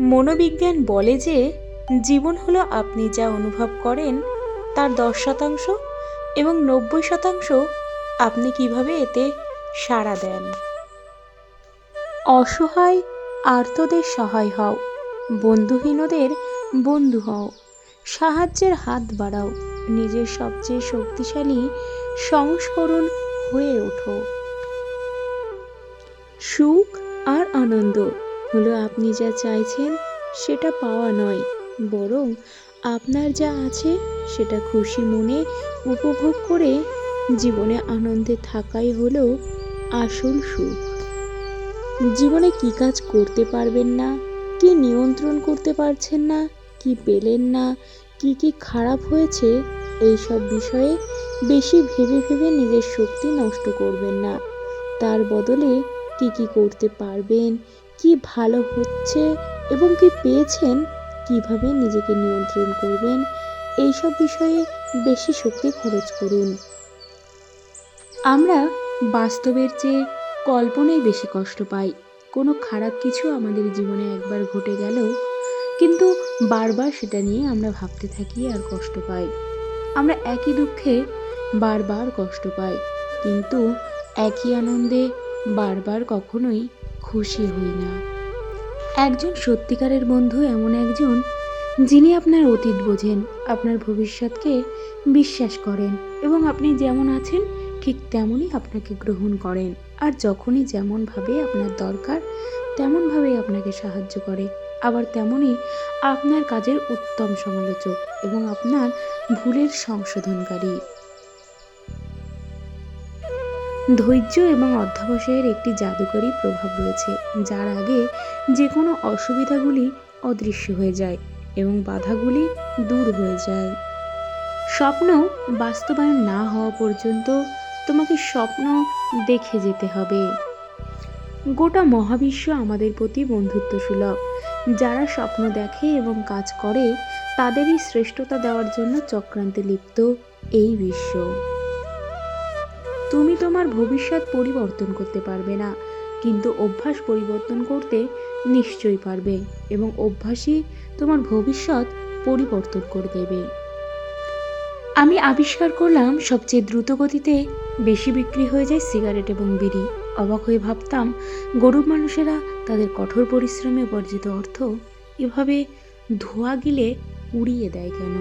মনোবিজ্ঞান বলে যে, জীবন হলো আপনি যা অনুভব করেন, তার দশ শতাংশ এবং নব্বই শতাংশ আপনি কীভাবে এতে সাড়া দেন। অসহায় আর্তদের সহায় হও, বন্ধুহীনদের বন্ধু হও, সাহায্যের হাত বাড়াও, নিজের সবচেয়ে শক্তিশালী সংস্করণ হয়ে ওঠো। সুখ আর আনন্দ হলো আপনি যা চাইছেন সেটা পাওয়া নয়, বরং আপনার যা আছে সেটা খুশি মনে উপভোগ করে জীবনে আনন্দে থাকাই হলো আসল সুখ। জীবনে কি কাজ করতে পারবেন না, কি নিয়ন্ত্রণ করতে পারছেন না, কি পেলেন না, কি কি খারাপ হয়েছে, এইসব বিষয়ে বেশি ভেবে ভেবে নিজের শক্তি নষ্ট করবেন না। তার বদলে কি কি করতে পারবেন কি ভালো হচ্ছে এবং কি পেয়েছেন? কীভাবে নিজেকে নিয়ন্ত্রণ করবেন? এইসব বিষয়ে বেশি শক্তি খরচ করুন। আমরা বাস্তবের চেয়ে কল্পনায় বেশি কষ্ট পাই। কোনো খারাপ কিছু আমাদের জীবনে একবার ঘটে গেল কিন্তু বারবার সেটা নিয়ে আমরা ভাবতে থাকি আর কষ্ট পাই। আমরা একই দুঃখে বারবার কষ্ট পাই, কিন্তু একই আনন্দে বারবার কখনোই খুশি হই না। একজন সত্যিকারের বন্ধু এমন একজন যিনি আপনার অতীত বোঝেন, আপনার ভবিষ্যৎকে বিশ্বাস করেন এবং আপনি যেমন আছেন, ঠিক তেমনই আপনাকে গ্রহণ করেন। আর যখনই যেমনভাবে আপনার দরকার, তেমনভাবেই আপনাকে সাহায্য করে। আবার তেমনই আপনার কাজের উত্তম সমালোচক এবং আপনার ভুলের সংশোধনকারী। ধৈর্য এবং অধ্যবসায়ের একটি জাদুকরী প্রভাব রয়েছে, যার আগে যে কোনো অসুবিধাগুলি অদৃশ্য হয়ে যায় এবং বাধাগুলি দূর হয়ে যায়। স্বপ্ন বাস্তবায়ন না হওয়া পর্যন্ত তোমাকে স্বপ্ন দেখে যেতে হবে। গোটা মহাবিশ্ব আমাদের প্রতি বন্ধুত্ব সুলভ যারা স্বপ্ন দেখে এবং কাজ করে, তাদেরই শ্রেষ্ঠতা দেওয়ার জন্য চক্রান্তে লিপ্ত এই বিশ্ব। তুমি তোমার ভবিষ্যৎ পরিবর্তন করতে পারবে না, কিন্তু অভ্যাস পরিবর্তন করতে নিশ্চয়ই পারবে এবং অভ্যাসই তোমার ভবিষ্যৎ পরিবর্তন করে দেবে। আমি আবিষ্কার করলাম, সবচেয়ে দ্রুত গতিতে বেশি বিক্রি হয়ে যায় সিগারেট এবং বিড়ি। অবাক হয়ে ভাবতাম, গরিব মানুষেরা তাদের কঠোর পরিশ্রমে উপার্জিত অর্থ এভাবে ধোয়া গিলে উড়িয়ে দেয় কেন?